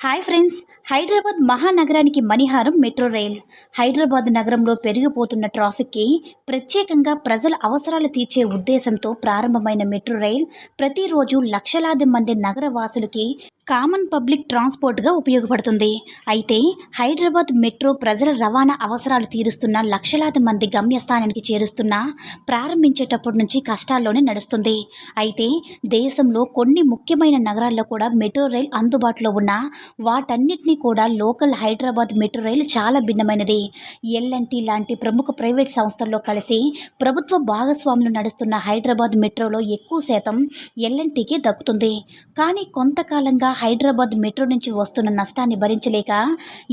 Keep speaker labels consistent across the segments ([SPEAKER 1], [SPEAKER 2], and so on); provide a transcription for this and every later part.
[SPEAKER 1] Hi friends. Hyderabad మహానగరానికి మణిహారం metro rail. Hyderabad నగరంలో పెరిగిపోతున్న ట్రాఫిక్కి ప్రత్యేకంగా ప్రజల అవసరాలు తీర్చే ఉద్దేశంతో ప్రారంభమైన మెట్రో రైల్ ప్రతిరోజు లక్షలాది మంది నగర వాసులకి కామన్ పబ్లిక్ ట్రాన్స్పోర్ట్గా ఉపయోగపడుతుంది. అయితే హైదరాబాద్ మెట్రో ప్రజల రవాణా అవసరాలు తీరుస్తున్న లక్షలాది మంది గమ్యస్థానానికి చేరుస్తున్న ప్రారంభించేటప్పటి నుంచి కష్టాల్లోనే నడుస్తుంది. అయితే దేశంలో కొన్ని ముఖ్యమైన నగరాల్లో కూడా మెట్రో రైల్ అందుబాటులో ఉన్న వాటన్నిటినీ కూడా లోకల్ హైదరాబాద్ మెట్రో రైలు చాలా భిన్నమైనది. ఎల్ఎన్టీ లాంటి ప్రముఖ ప్రైవేట్ సంస్థల్లో కలిసి ప్రభుత్వ భాగస్వాములు నడుస్తున్న హైదరాబాద్ మెట్రోలో ఎక్కువ శాతం ఎల్ఎన్టీకి దక్కుతుంది. కానీ కొంతకాలంగా హైదరాబాద్ మెట్రో నుంచి వస్తున్న నష్టాన్ని భరించలేక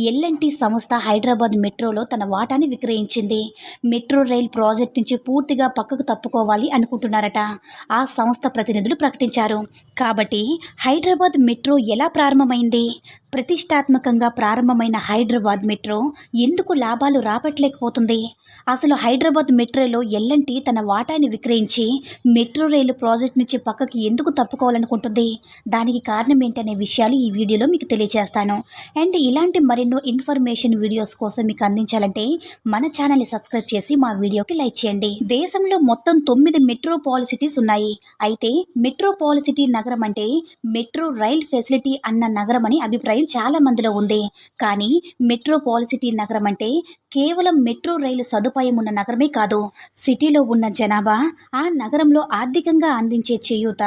[SPEAKER 1] ఎల్ఎన్టీ సంస్థ హైదరాబాద్ మెట్రోలో తన వాటాని విక్రయించింది. మెట్రో రైల్ ప్రాజెక్ట్ నుంచి పూర్తిగా పక్కకు తప్పుకోవాలి అనుకుంటున్నారట. ఆ సంస్థ ప్రతినిధులు ప్రకటించారు. కాబట్టి హైదరాబాద్ మెట్రో ఎలా ప్రారంభమైంది? ప్రతిష్టాత్మకంగా ప్రారంభమైన హైదరాబాద్ మెట్రో ఎందుకు లాభాలు రాబట్టలేకపోతుంది? అసలు హైదరాబాద్ మెట్రోలో ఎల్ఎన్టీ తన వాటాని విక్రయించి మెట్రో రైలు ప్రాజెక్ట్ నుంచి పక్కకి ఎందుకు తప్పుకోవాలనుకుంటుంది? దానికి కారణం ఏంటనే విషయాలు ఈ వీడియోలో మీకు తెలియజేస్తాను అండ్ ఇలాంటి మరెన్నో ఇన్ఫర్మేషన్ వీడియోస్ కోసం మీకు అందించాలంటే మన ఛానల్ని సబ్స్క్రైబ్ చేసి మా వీడియోకి లైక్ చేయండి. దేశంలో మొత్తం తొమ్మిది మెట్రోపాలిసిటీస్ ఉన్నాయి. అయితే మెట్రోపాలిసిటీ నగరం అంటే మెట్రో రైల్ ఫెసిలిటీ అన్న నగరం అని అభిప్రాయం చాలా మందిలో ఉంది. కానీ మెట్రోపాలిసిటీ నగరం అంటే కేవలం మెట్రో రైలు సదుపాయం ఉన్న నగరమే కాదు. సిటీలో ఉన్న జనాభా ఆ నగరంలో ఆర్థికంగా అందించే చేయూత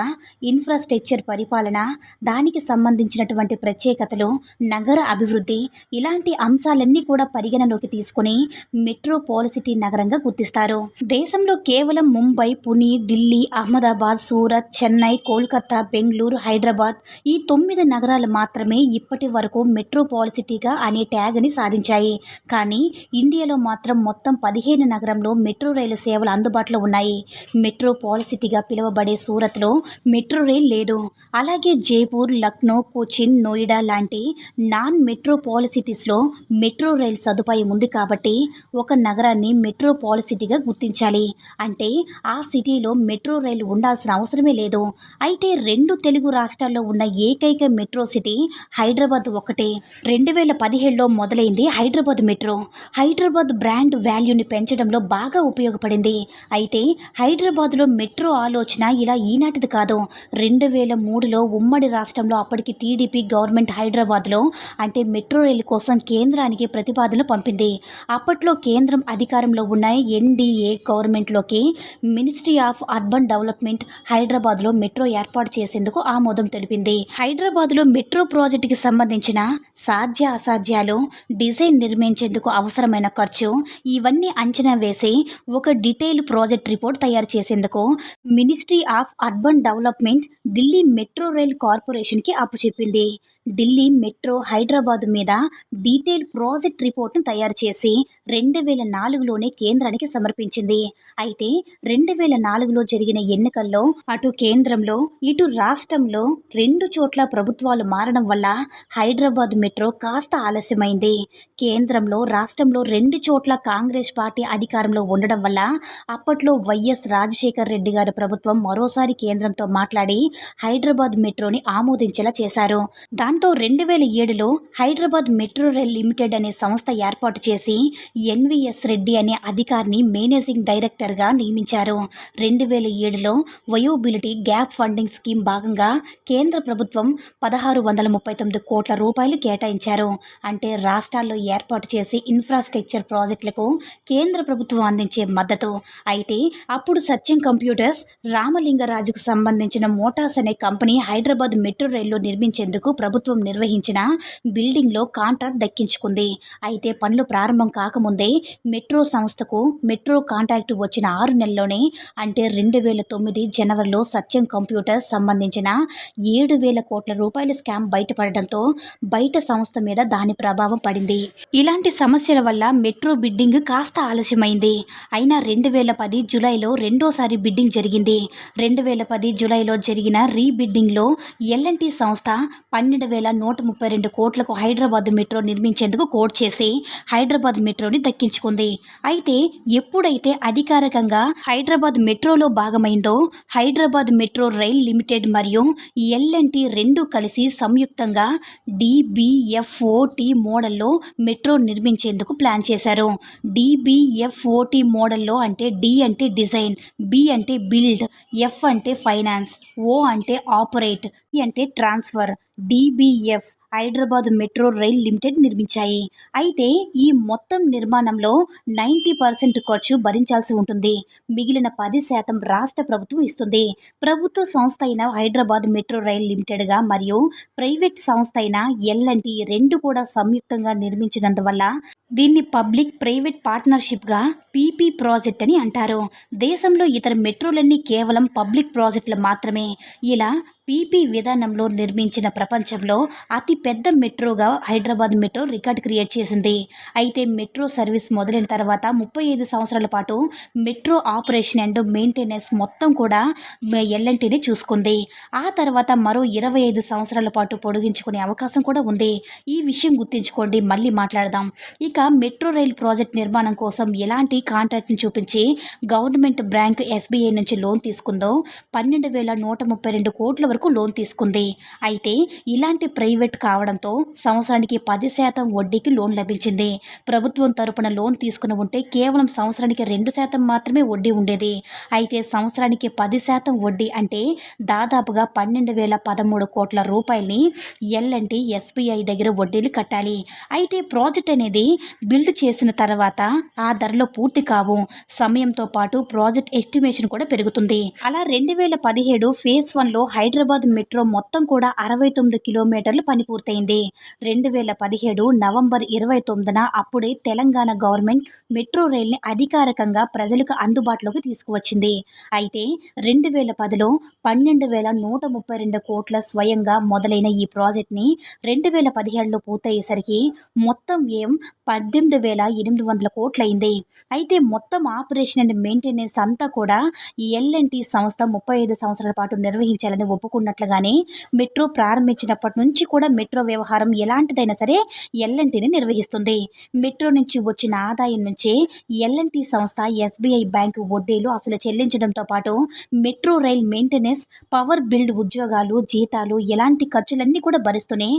[SPEAKER 1] ఇన్ఫ్రాస్ట్రక్చర్ పరిపాలన దానికి సంబంధించినటువంటి ప్రత్యేకతలు నగర అభివృద్ధి ఇలాంటి అంశాలన్నీ కూడా పరిగణలోకి తీసుకుని మెట్రోపాలిసిటీ నగరంగా గుర్తిస్తారు. దేశంలో కేవలం ముంబై పుణె ఢిల్లీ అహ్మదాబాద్ సూరత్ చెన్నై కోల్కతా బెంగళూరు హైదరాబాద్ ఈ తొమ్మిది నగరాలు మాత్రమే ఇప్పటి వరకు మెట్రోపాలిసిటీగా అనే ట్యాగ్ని సాధించాయి. కానీ ఇండియాలో మాత్రం మొత్తం పదిహేను నగరంలో మెట్రో రైలు సేవలు అందుబాటులో ఉన్నాయి. మెట్రోపాలిసిటీగా పిలువబడే సూరత్లో మెట్రో రైల్ లేదు. అలాగే జైపూర్ లక్ లక్నో కోచిన్ నోయిడా లాంటి నాన్ మెట్రోపాలిసిటీస్లో మెట్రో రైల్ సదుపాయం ఉంది కాబట్టి ఒక నగరాన్ని మెట్రోపాలిసిటీగా గుర్తించాలి. అంటే ఆ సిటీలో మెట్రో రైలు ఉండాల్సిన అవసరమే లేదు. అయితే రెండు తెలుగు రాష్ట్రాల్లో ఉన్న ఏకైక మెట్రో సిటీ హైదరాబాద్ ఒకటే. రెండు వేల పదిహేడులో మొదలైంది హైదరాబాద్ మెట్రో. హైదరాబాద్ బ్రాండ్ వాల్యూని పెంచడంలో బాగా ఉపయోగపడింది. అయితే హైదరాబాద్లో మెట్రో ఆలోచన ఇలా ఈనాటిది కాదు. రెండు వేల మూడులో ఉమ్మడి రాష్ట్రంలో అప్పటికి టీడీపీ గవర్నమెంట్ హైదరాబాద్లో అంటే మెట్రో రైలు కోసం కేంద్రానికి ప్రతిపాదనలు పంపింది. అప్పట్లో కేంద్రం అధికారంలో ఉన్న ఎన్డీఏ గవర్నమెంట్లోకి మినిస్ట్రీ ఆఫ్ అర్బన్ డెవలప్మెంట్ హైదరాబాద్లో మెట్రో ఏర్పాటు చేసేందుకు ఆమోదం తెలిపింది. హైదరాబాద్లో మెట్రో ప్రాజెక్టుకి సంబంధించిన సాధ్య అసాధ్యాలు డిజైన్ నిర్మించేందుకు అవసరమైన ఖర్చు ఇవన్నీ అంచనా వేసి ఒక డీటెయిల్ ప్రాజెక్ట్ రిపోర్ట్ తయారు చేసేందుకు ministry of urban development Delhi metro rail కార్పొరేషన్కి అప్పచెప్పింది ఢిల్లీ మెట్రో హైదరాబాద్ మీద డీటెయిల్ ప్రాజెక్ట్ రిపోర్ట్ను తయారు చేసి రెండు వేల నాలుగులోనే కేంద్రానికి సమర్పించింది. అయితే రెండు వేల నాలుగులో జరిగిన ఎన్నికల్లో అటు కేంద్రంలో ఇటు రాష్ట్రంలో రెండు చోట్ల ప్రభుత్వాలు మారడం వల్ల హైదరాబాద్ మెట్రో కాస్త ఆలస్యమైంది. కేంద్రంలో రాష్ట్రంలో రెండు చోట్ల కాంగ్రెస్ పార్టీ అధికారంలో ఉండడం వల్ల అప్పట్లో వైఎస్ రాజశేఖర్ రెడ్డి గారి ప్రభుత్వం మరోసారి కేంద్రంతో మాట్లాడి హైదరాబాద్ మెట్రోని ఆమోదించేలా చేశారు. దాంతో రెండు వేల ఏడులో హైదరాబాద్ మెట్రో రైల్ లిమిటెడ్ అనే సంస్థ ఏర్పాటు చేసి ఎన్విఎస్ రెడ్డి అనే అధికారిని మేనేజింగ్ డైరెక్టర్గా నియమించారు. రెండు వేల ఏడులో వయోబిలిటీ గ్యాప్ ఫండింగ్ స్కీమ్ భాగంగా కేంద్ర ప్రభుత్వం పదహారు వందల ముప్పై తొమ్మిది కోట్ల రూపాయలు కేటాయించారు. అంటే రాష్ట్రాల్లో ఏర్పాటు చేసి ఇన్ఫ్రాస్ట్రక్చర్ ప్రాజెక్టులకు కేంద్ర ప్రభుత్వం అందించే మద్దతు. అయితే అప్పుడు సత్యం కంప్యూటర్స్ రామలింగరాజుకు సంబంధించిన మోటార్స్ అనే కంపెనీ హైదరాబాద్ మెట్రో రైల్లో నిర్మించేందుకు ప్రభుత్వం నిర్వహించిన బిల్డింగ్లో కాంట్రాక్ట్ దక్కించుకుంది. అయితే పనులు ప్రారంభం కాకముందే మెట్రో సంస్థకు మెట్రో కాంట్రాక్ట్ వచ్చిన ఆరు నెలల్లోనే అంటే రెండు వేల తొమ్మిది జనవరిలో సత్యం కంప్యూటర్ సంబంధించిన ఏడు వేల కోట్ల రూపాయల స్కామ్ బయటపడడంతో బయట సంస్థ మీద దాని ప్రభావం పడింది. ఇలాంటి సమస్యల వల్ల మెట్రో బిడ్డింగ్ కాస్త ఆలస్యమైంది. అయినా రెండు వేల పది జూలైలో రెండోసారి బిడ్డింగ్ జరిగింది. రెండు వేల పది జూలైలో జరిగిన రీబిడ్డింగ్లో ఎల్ఎన్టీ సంస్థ పన్నెండు వేల నూట ముప్పై రెండు కోట్లకు హైదరాబాద్ మెట్రో నిర్మించేందుకు కోట్ చేసి హైదరాబాద్ మెట్రోని దక్కించుకుంది. అయితే ఎప్పుడైతే అధికారికంగా హైదరాబాద్ మెట్రోలో భాగమైందో హైదరాబాద్ మెట్రో రైల్ లిమిటెడ్ మరియు ఎల్ఎన్టీ రెండు కలిసి సంయుక్తంగా డిబిఎఫ్ఓటి మోడల్లో మెట్రో నిర్మించేందుకు ప్లాన్ చేశారు. డిబిఎఫ్ఓటి మోడల్లో అంటే డి అంటే డిజైన్ బి అంటే బిల్డ్ ఎఫ్ అంటే ఫైనాన్స్ ఓ అంటే ఆపరేట్ అంటే trans transfer DBF Hyderabad metro rail limited నిర్మించాయి. అయితే ఈ మొత్తం నిర్మాణంలో నైంటీ పర్సెంట్ ఖర్చు భరించాల్సి ఉంటుంది. మిగిలిన పది శాతం రాష్ట్ర ప్రభుత్వం ఇస్తుంది. ప్రభుత్వ సంస్థ అయిన హైదరాబాద్ మెట్రో రైల్ లిమిటెడ్గా మరియు ప్రైవేట్ సంస్థ అయిన ఎల్ఎన్టీ రెండు కూడా సంయుక్తంగా నిర్మించినందువల్ల దీన్ని పబ్లిక్ ప్రైవేట్ పార్ట్నర్షిప్గా పీపీ ప్రాజెక్ట్ అని అంటారు. దేశంలో ఇతర మెట్రోలన్నీ కేవలం పబ్లిక్ ప్రాజెక్టులు మాత్రమే. ఇలా పీపీ విధానంలో నిర్మించిన ప్రపంచంలో అతి పెద్ద మెట్రోగా హైదరాబాద్ మెట్రో రికార్డ్ క్రియేట్ చేసింది. అయితే మెట్రో సర్వీస్ మొదలైన తర్వాత ముప్పై ఐదు సంవత్సరాల పాటు మెట్రో ఆపరేషన్ అండ్ మెయింటెనెన్స్ మొత్తం కూడా ఎల్ఎన్టీని చూసుకుంది. ఆ తర్వాత మరో ఇరవై ఐదు సంవత్సరాల పాటు పొడిగించుకునే అవకాశం కూడా ఉంది. ఈ విషయం గుర్తుంచుకోండి. మళ్ళీ మాట్లాడదాం. ఇక మెట్రో రైల్ ప్రాజెక్ట్ నిర్మాణం కోసం ఎలాంటి కాంట్రాక్ట్ని చూపించి గవర్నమెంట్ బ్యాంక్ ఎస్బీఐ నుంచి లోన్ తీసుకుందో పన్నెండు వేల నూట ముప్పై రెండు కోట్ల వరకు లోన్ తీసుకుంది. అయితే ఇలాంటి ప్రైవేట్ కావడంతో సంవత్సరానికి పది శాతం వడ్డీకి లోన్ లభించింది. ప్రభుత్వం తరపున లోన్ తీసుకుని ఉంటే కేవలం సంవత్సరానికి రెండు శాతం మాత్రమే వడ్డీ ఉండేది. అయితే సంవత్సరానికి పది శాతం వడ్డీ అంటే దాదాపుగా పన్నెండు వేల పదమూడు కోట్ల రూపాయలని ఎల్ఎన్టీ ఎస్బీఐ దగ్గర వడ్డీలు కట్టాలి. అయితే ప్రాజెక్ట్ అనేది బిల్డ్ చేసిన తర్వాత ఆ ధరలో పూర్తి కావు. సమయంతో పాటు ప్రాజెక్ట్ ఎస్టిమేషన్ కూడా పెరుగుతుంది. అలా రెండు వేల పదిహేడు ఫేజ్ వన్లో హైదరాబాద్ మెట్రో మొత్తం కూడా అరవై తొమ్మిది కిలోమీటర్లు పని పూర్తయింది. రెండు వేల పదిహేడు నవంబర్ ఇరవై తొమ్మిదిన అప్పుడే తెలంగాణ గవర్నమెంట్ మెట్రో రైల్ని అధికారికంగా ప్రజలకు అందుబాటులోకి తీసుకువచ్చింది. అయితే రెండు వేల పదిలో పన్నెండు వేల నూట ముప్పై రెండు కోట్ల స్వయంగా మొదలైన ఈ ప్రాజెక్ట్ని రెండు వేల పదిహేడులో పూర్తయ్యేసరికి మొత్తం వ్యయం పద్దెనిమిది వేల ఎనిమిది వందల కోట్లయింది. అయితే మొత్తం ఆపరేషన్ అండ్ మెయింటెనెన్స్ అంతా కూడా ఎల్ఎన్టీ సంస్థ ముప్పై ఐదు సంవత్సరాల పాటు నిర్వహించాలని ఒప్పుకున్నట్లుగానే మెట్రో ప్రారంభించినప్పటి నుంచి కూడా మెట్రో వ్యవహారం ఎలాంటిదైనా సరే ఎల్ఎన్టీని నిర్వహిస్తుంది. మెట్రో నుంచి వచ్చిన ఆదాయం నుంచే ఎల్ఎన్టీ సంస్థ ఎస్బీఐ బ్యాంకు వడ్డీలు అసలు చెల్లించడంతో పాటు metro rail maintenance power bill ఉద్యోగాలు జీతాలు ఎలాంటి ఖర్చులన్నీ కూడా భరిస్తూనే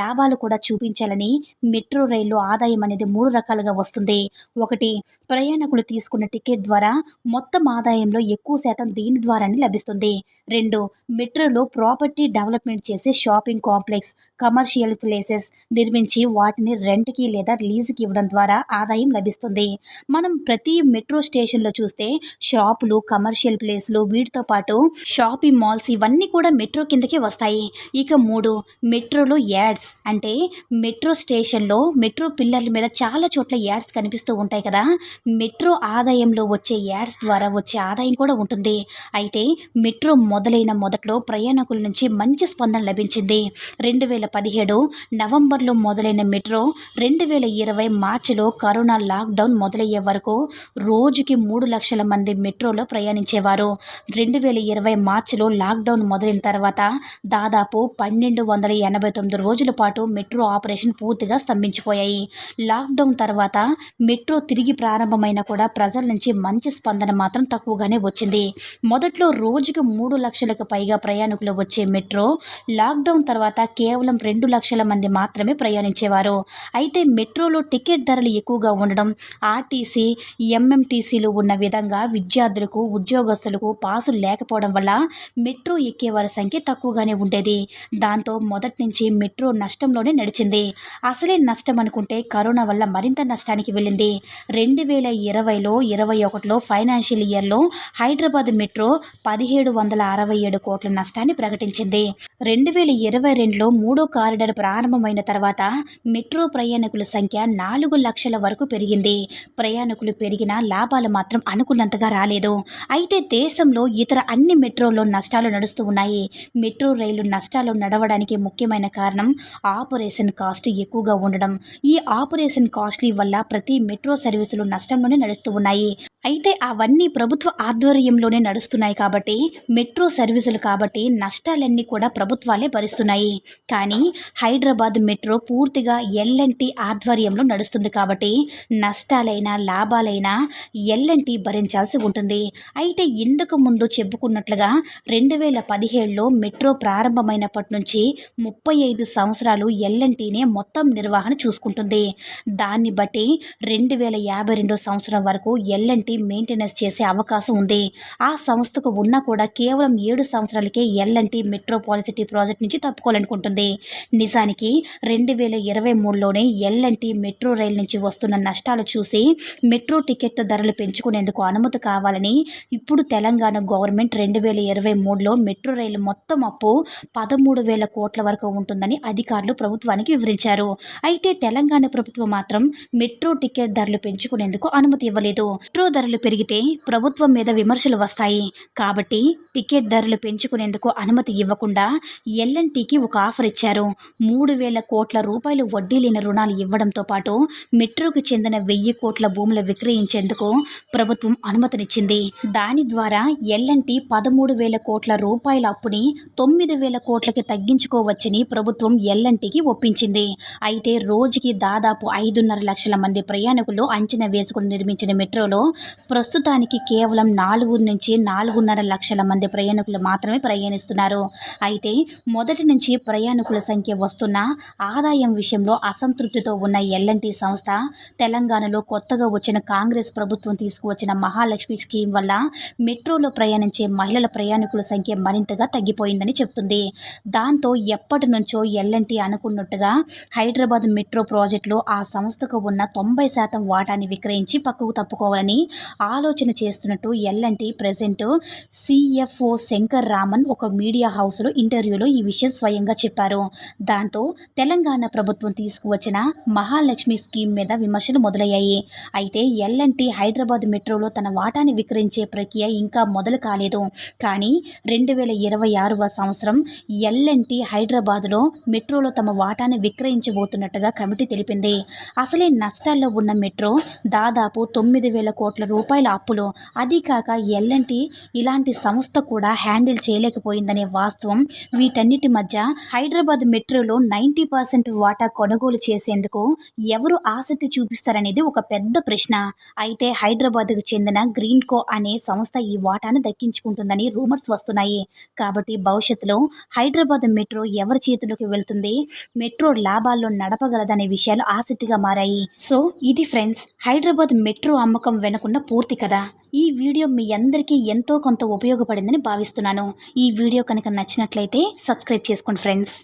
[SPEAKER 1] లాభాలు కూడా చూపించాలని మెట్రో రైల్లో ఆదాయం అనేది మూడు రకాలుగా వస్తుంది. ఒకటి ప్రయాణికులు తీసుకున్న టికెట్ ద్వారా మొత్తం ఆదాయంలో ఎక్కువ శాతం దీని ద్వారానే లభిస్తుంది. రెండు మెట్రోలో ప్రాపర్టీ డెవలప్మెంట్ చేసే షాపింగ్ కాంప్లెక్స్ కమర్షియల్ ప్లేసెస్ నిర్మించి వాటిని రెంట్కి లేదా లీజుకి ఇవ్వడం ద్వారా ఆదాయం లభిస్తుంది. మనం ప్రతి మెట్రో స్టేషన్లో చూస్తే షాపులు కమర్షియల్ ప్లేస్లు వీటితో పాటు షాపింగ్ మాల్స్ ఇవన్నీ కూడా మెట్రో కిందకి వస్తాయి. ఇక మూడు మెట్రోలో యాడ్స్. అంటే మెట్రో స్టేషన్లో మెట్రో పిల్లర్ల మీద చాలా చోట్ల యాడ్స్ కనిపిస్తూ ఉంటాయి కదా. మెట్రో ఆదాయంలో వచ్చే యాడ్స్ ద్వారా వచ్చే ఆదాయం కూడా ఉంటుంది. అయితే మెట్రో మొదలైన మొదట్లో ప్రయాణికుల నుంచి మంచి స్పందన లభించింది. రెండు వేల పదిహేడు నవంబర్లో మొదలైన మెట్రో రెండు వేల ఇరవై మార్చిలో కరోనా లాక్డౌన్ మొదలయ్యే వరకు రోజుకి మూడు లక్షల మంది మెట్రోలో ప్రయాణించేవారు. రెండు వేల ఇరవై మార్చిలో లాక్డౌన్ మొదలైన తర్వాత దాదాపు పన్నెండు వందల ఎనభై తొమ్మిది రోజుల పాటు మెట్రో ఆపరేషన్ పూర్తిగా స్తంభించిపోయాయి. లాక్డౌన్ తర్వాత మెట్రో తిరిగి ప్రారంభమైన కూడా ప్రజల నుంచి మంచి స్పందన మాత్రం తక్కువగానే వచ్చింది. మొదట్లో రోజుకు మూడు లక్షలకు పైగా ప్రయాణికులు వచ్చే మెట్రో లాక్డౌన్ తర్వాత కేవలం రెండు లక్షల మంది మాత్రమే ప్రయాణించేవారు. అయితే మెట్రోలో టికెట్ ధరలు ఎక్కువగా ఉండడం ఆర్టీసీ ఎంఎంటీసీలు ఉన్న విధంగా విద్యార్థులకు ఉద్యోగస్తులకు పాసులు లేకపోవడం వల్ల మెట్రో ఎక్కేవారి సంఖ్య తక్కువగానే ఉండేది. దాంతో మొదటి నుంచి మెట్రో నష్టంలోనే నడిచింది. అసలే నష్టం అనుకుంటే కరోనా వల్ల మరింత నష్టానికి వెళ్ళింది. రెండు వేల ఇరవైలో ఇరవై ఒకటిలో ఫైనాన్షియల్ ఇయర్లో హైదరాబాద్ మెట్రో పదిహేడు వందల అరవై ఏడు కోట్ల నష్టాన్ని ప్రకటించింది. రెండు వేల ఇరవై రెండులో మూడో కారిడార్ ప్రారంభమైన తర్వాత మెట్రో ప్రయాణికుల సంఖ్య నాలుగు లక్షల వరకు పెరిగింది. ప్రయాణికులు పెరిగినా లాభాలు మాత్రం అనుకున్నంతగా రాలేదు. అయితే దేశంలో ఇతర అన్ని మెట్రోలో నష్టాలు నడుస్తూ ఉన్నాయి. మెట్రో రైలు నష్టాలు నడవడానికి ముఖ్యమైన కారణం ఆపరేషన్ కాస్ట్ ఎక్కువగా ఉండడం. ఈ ఆపరేషన్ కాస్ట్లీ వల్ల ప్రతి మెట్రో సర్వీసులు నష్టంలోనే నడుస్తూ ఉన్నాయి. అయితే అవన్నీ ప్రభుత్వ ఆధ్వర్యంలోనే నడుస్తున్నాయి కాబట్టి మెట్రో సర్వీసులు కాబట్టి నష్టాలన్నీ కూడా ప్రభుత్వాలే భరిస్తున్నాయి. కానీ హైదరాబాద్ మెట్రో పూర్తిగా ఎల్ఎన్టీ ఆధ్వర్యంలో నడుస్తుంది కాబట్టి నష్టాలైనా లాభాలైనా ఎల్ఎన్టీ భరించాల్సి ఉంటుంది. అయితే ఇందుకు ముందు చెప్పుకున్నట్లుగా రెండు వేల పదిహేడులో మెట్రో ప్రారంభమైనప్పటి నుంచి ముప్పై ఐదు సంవత్సరాలు ఎల్ఎన్టీనే మొత్తం నిర్వహణ చూసుకుంటుంది. దాన్ని బట్టి రెండు వేల యాభై రెండో సంవత్సరం వరకు ఎల్ఎన్టీ మెయింటెనెన్స్ చేసే అవకాశం ఉంది. ఆ సంస్థకు ఉన్నా కూడా కేవలం ఏడు సంవత్సరాలకే ఎల్ ఎల్ఎన్టీ మెట్రోపాలిసిటీ ప్రాజెక్ట్ నుంచి తప్పుకోవాలనుకుంటుంది. నిజానికి రెండు వేల ఇరవై మూడులోనే ఎల్ఎన్టీ మెట్రో రైల్ నుంచి వస్తున్న నష్టాలు చూసి మెట్రో టికెట్ ధరలు పెంచుకునేందుకు అనుమతి కావాలని ఇప్పుడు తెలంగాణ గవర్నమెంట్ రెండు వేల ఇరవై మూడులో మెట్రో రైలు మొత్తం అప్పు పదమూడు వేల కోట్ల వరకు ఉంటుందని అధికారులు ప్రభుత్వానికి వివరించారు. అయితే తెలంగాణ ప్రభుత్వం మాత్రం మెట్రో టికెట్ ధరలు పెంచుకునేందుకు అనుమతి ఇవ్వలేదు. మెట్రో ధరలు పెరిగితే ప్రభుత్వం మీద విమర్శలు వస్తాయి. కాబట్టి టికెట్ ధరలు పెంచుకునేందుకు అనుమతి ఇవ్వకుండా ఎల్ఎన్టీకి ఒక ఆఫర్ ఇచ్చారు. మూడు వేల కోట్ల రూపాయలు వడ్డీ లేని రుణాలు ఇవ్వడంతో పాటు మెట్రోకు చెందిన వెయ్యి కోట్ల భూములు విక్రయించేందుకు ప్రభుత్వం అనుమతినిచ్చింది. దాని ద్వారా ఎల్ఎన్టీ పదమూడు వేల కోట్ల రూపాయల అప్పుని తొమ్మిది వేల కోట్లకి తగ్గించుకోవచ్చని ప్రభుత్వం ఎల్ఎన్టీకి ఒప్పించింది. అయితే రోజుకి దాదాపు ఐదున్నర లక్షల మంది ప్రయాణికులు అంచనా వేసుకుని నిర్మించిన మెట్రోలో ప్రస్తుతానికి కేవలం నాలుగు నుంచి నాలుగున్నర లక్షల మంది ప్రయాణికులు మాత్రమే ప్రయాణిస్తున్నారు. అయితే మొదటి నుంచి ప్రయాణికుల సంఖ్య వస్తున్న ఆదాయం విషయంలో అసంతృప్తితో ఉన్న ఎల్ఎన్టీ సంస్థ తెలంగాణలో కొత్తగా వచ్చిన కాంగ్రెస్ ప్రభుత్వం తీసుకువచ్చిన మహాలక్ష్మి స్కీమ్ వల్ల మెట్రోలో ప్రయాణించే మహిళల ప్రయాణికుల సంఖ్య మరింతగా తగ్గిపోయిందని చెప్తుంది. దాంతో ఎప్పటి నుంచో ఎల్ఎన్టీ అనుకున్నట్టుగా హైదరాబాద్ మెట్రో ప్రాజెక్టులో ఆ సంస్థకు ఉన్న తొంభై శాతం వాటాని విక్రయించి పక్కకు తప్పుకోవాలని ఆలోచన చేస్తున్నట్టు L and T president CFO Shankar Raman ఒక మీడియా హౌస్లో ఇంటర్వ్యూలో ఈ విషయం స్వయంగా చెప్పారు. దాంతో తెలంగాణ ప్రభుత్వం తీసుకువచ్చిన మహాలక్ష్మి స్కీమ్ మీద విమర్శలు మొదలయ్యాయి. అయితే ఎల్ఎన్టీ హైదరాబాద్ మెట్రోలో తన వాటాని విక్రయించే ప్రక్రియ ఇంకా మొదలు కాలేదు. కానీ రెండు వేల ఇరవై ఆరవ సంవత్సరం ఎల్ఎన్టీ హైదరాబాద్లో మెట్రోలో తమ వాటాని విక్రయించబోతున్నట్టుగా కమిటీ తెలిపింది. అసలే నష్టాల్లో ఉన్న మెట్రో దాదాపు తొమ్మిది వేల కోట్ల రూపాయల అప్పులు. అది కాక ఎల్ఎన్టీ ఇలాంటి సంస్థ కూడా హ్యాండిల్ చేయలేకపోయింది. ఉందనే వాస్తవం వీటన్నిటి మధ్య హైదరాబాద్ మెట్రోలో నైంటీ పర్సెంట్ వాటా కొనుగోలు చేసేందుకు ఎవరు ఆసక్తి చూపిస్తారనేది ఒక పెద్ద ప్రశ్న. అయితే హైదరాబాద్కు చెందిన గ్రీన్ కో అనే సంస్థ ఈ వాటాను దక్కించుకుంటుందని రూమర్స్ వస్తున్నాయి. కాబట్టి భవిష్యత్తులో హైదరాబాద్ మెట్రో ఎవరి చేతిలోకి వెళ్తుంది? మెట్రో లాభాల్లో నడపగలదనే విషయాలు ఆసక్తిగా మారాయి. సో ఇది ఫ్రెండ్స్ హైదరాబాద్ మెట్రో అమ్మకం వెనుకున్న పూర్తి కదా ఈ వీడియో మీ అందరికీ ఎంతో కొంత ఉపయోగపడిందని భావిస్తున్నాను. ఈ వీడియో కనుక నచ్చినట్లయితే సబ్స్క్రైబ్ చేసుకోండి ఫ్రెండ్స్.